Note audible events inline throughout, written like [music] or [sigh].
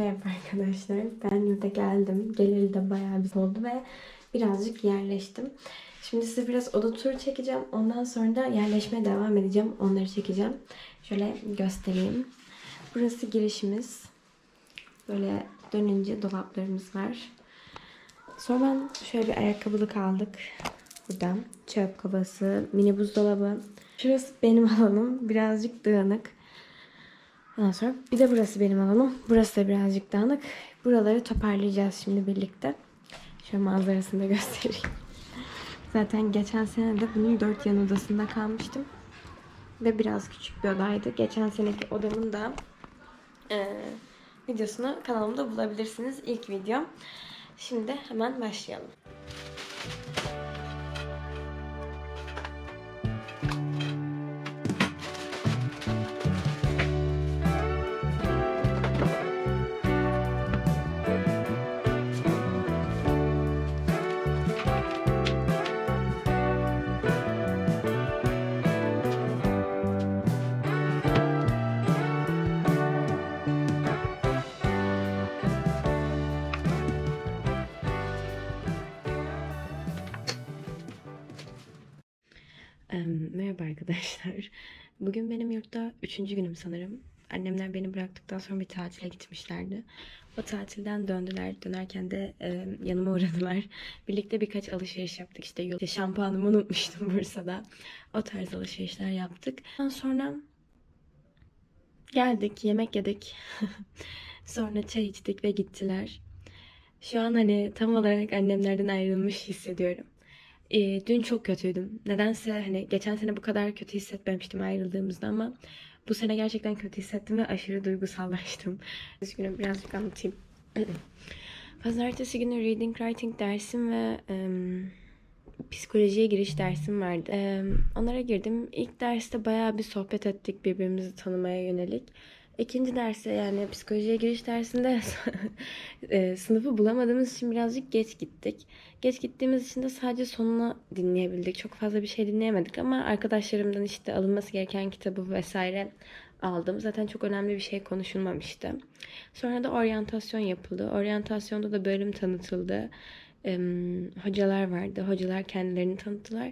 arkadaşlar. Ben yurda geldim. Geleli de bayağı bir oldu ve birazcık yerleştim. Şimdi size biraz oda turu çekeceğim. Ondan sonra da yerleşmeye devam edeceğim. Onları çekeceğim. Şöyle göstereyim. Burası girişimiz. Böyle dönünce dolaplarımız var. Sonra ben şöyle bir ayakkabılık aldık. Buradan çöp kovası, mini buzdolabı. Şurası benim [laughs] alanım. Birazcık dağınık. Ondan sonra bir de burası benim alanım. Burası da birazcık dağınık. Buraları toparlayacağız şimdi birlikte. Şöyle manzarasını da [laughs] göstereyim. Zaten geçen sene de bunun dört yan odasında kalmıştım. Ve biraz küçük bir odaydı. Geçen seneki odamın da eee, videosunu kanalımda bulabilirsiniz. İlk videom. Şimdi hemen başlayalım. Arkadaşlar. Bugün benim yurtta üçüncü günüm sanırım. Annemler beni bıraktıktan sonra bir tatile gitmişlerdi. O tatilden döndüler. Dönerken de e, yanıma uğradılar. Birlikte birkaç alışveriş yaptık. İşte yol- işte şampuanımı unutmuştum [laughs] Bursa'da. O tarz alışverişler yaptık. Ondan sonra geldik, yemek yedik. [laughs] sonra çay içtik ve gittiler. Şu an hani tam olarak annemlerden ayrılmış hissediyorum. Ee, dün çok kötüydüm. Nedense hani geçen sene bu kadar kötü hissetmemiştim ayrıldığımızda ama bu sene gerçekten kötü hissettim ve aşırı duygusallaştım. [laughs] Üzgünüm birazcık anlatayım. [clears throat] Pazartesi günü reading writing dersim ve em, psikolojiye giriş dersim vardı. Em, onlara girdim. İlk derste bayağı bir sohbet ettik birbirimizi tanımaya yönelik. İkinci derse yani psikolojiye giriş dersinde [laughs] e, sınıfı bulamadığımız için birazcık geç gittik. Geç gittiğimiz için de sadece sonunu dinleyebildik. Çok fazla bir şey dinleyemedik ama arkadaşlarımdan işte alınması gereken kitabı vesaire aldım. Zaten çok önemli bir şey konuşulmamıştı. Sonra da oryantasyon yapıldı. Oryantasyonda da bölüm tanıtıldı. Em, hocalar vardı. Hocalar kendilerini tanıttılar.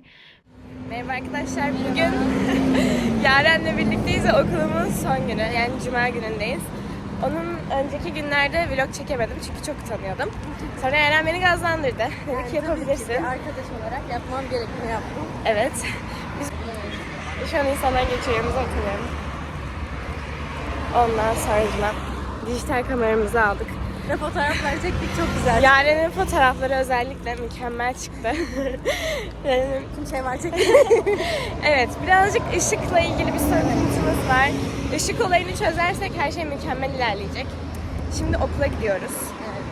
Merhaba arkadaşlar. Bugün [laughs] Yaren'le birlikteyiz ve okulumun son günü. Yani cuma günündeyiz. Onun önceki günlerde vlog çekemedim çünkü çok utanıyordum. Sonra Yaren beni gazlandırdı. [laughs] Dedi ki yapabilirsin. Arkadaş olarak yapmam gerekeni yaptım. Evet. Biz şu an insanlar geçiyor yanımıza oturuyorum. Ondan sonra dijital kameramızı aldık. Ve fotoğraflar çektik çok güzel. Yaren'in fotoğrafları özellikle mükemmel çıktı. [laughs] Tüm şey var çektik. [laughs] Evet, birazcık ışıkla ilgili bir sıkıntımız var. Işık olayını çözersek her şey mükemmel ilerleyecek. Şimdi okula gidiyoruz. evet.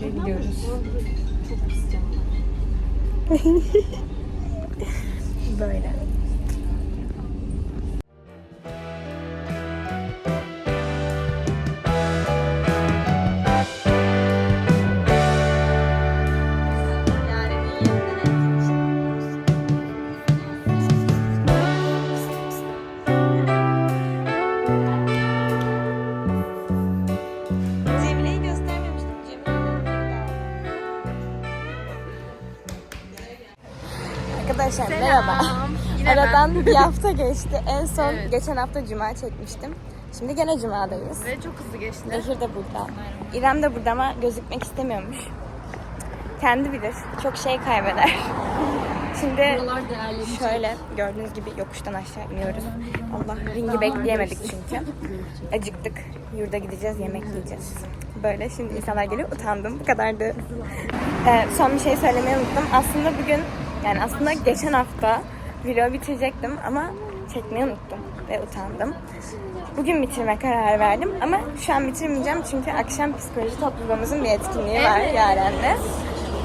Karşıyaka'ya gidiyoruz. Çok pis canım. [laughs] [laughs] Böyle. Arkadaşlar merhaba. Yine Aradan bir hafta geçti. En son Evet. geçen hafta cuma çekmiştim. Şimdi gene cumadayız. Ve çok hızlı geçti. Nehir de burada. İrem de burada ama gözükmek istemiyormuş. Kendi bilir. Çok şey kaybeder. [laughs] Şimdi şöyle gördüğünüz gibi yokuştan aşağı iniyoruz. Allah ringi bekleyemedik çünkü. Acıktık. Yurda gideceğiz, yemek yiyeceğiz. Böyle şimdi insanlar geliyor. Utandım. Bu kadardı. Ee, son bir şey söylemeyi unuttum. Aslında bugün yani aslında geçen hafta video bitirecektim ama çekmeyi unuttum ve utandım. Bugün bitirme kararı verdim ama şu an bitirmeyeceğim çünkü akşam psikoloji topluluğumuzun bir etkinliği var Evet. Yaren'le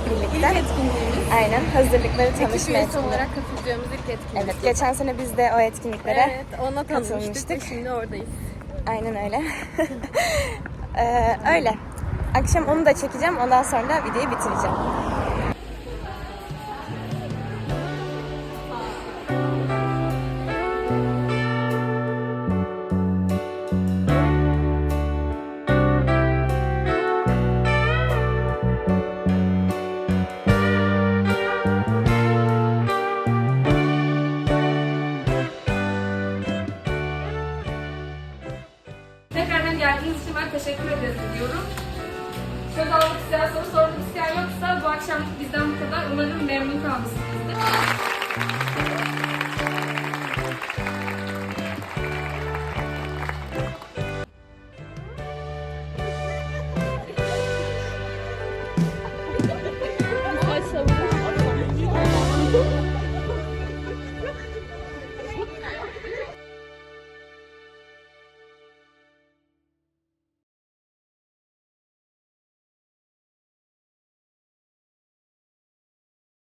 birlikte. İlk etkinliğimiz. Aynen hazırlıkları tanışma etkinliği. olarak katıldığımız ilk etkinlik. Evet geçen sene biz de o etkinliklere Evet, ona katılmıştık. şimdi oradayız. Aynen öyle. [laughs] Ee, öyle. Akşam onu da çekeceğim. Ondan sonra videoyu bitireceğim. için ben teşekkür ederiz diyorum. Söz almak isteyen soru sormak isteyen yoksa bu akşam bizden bu kadar. Umarım memnun kalmışsınızdır.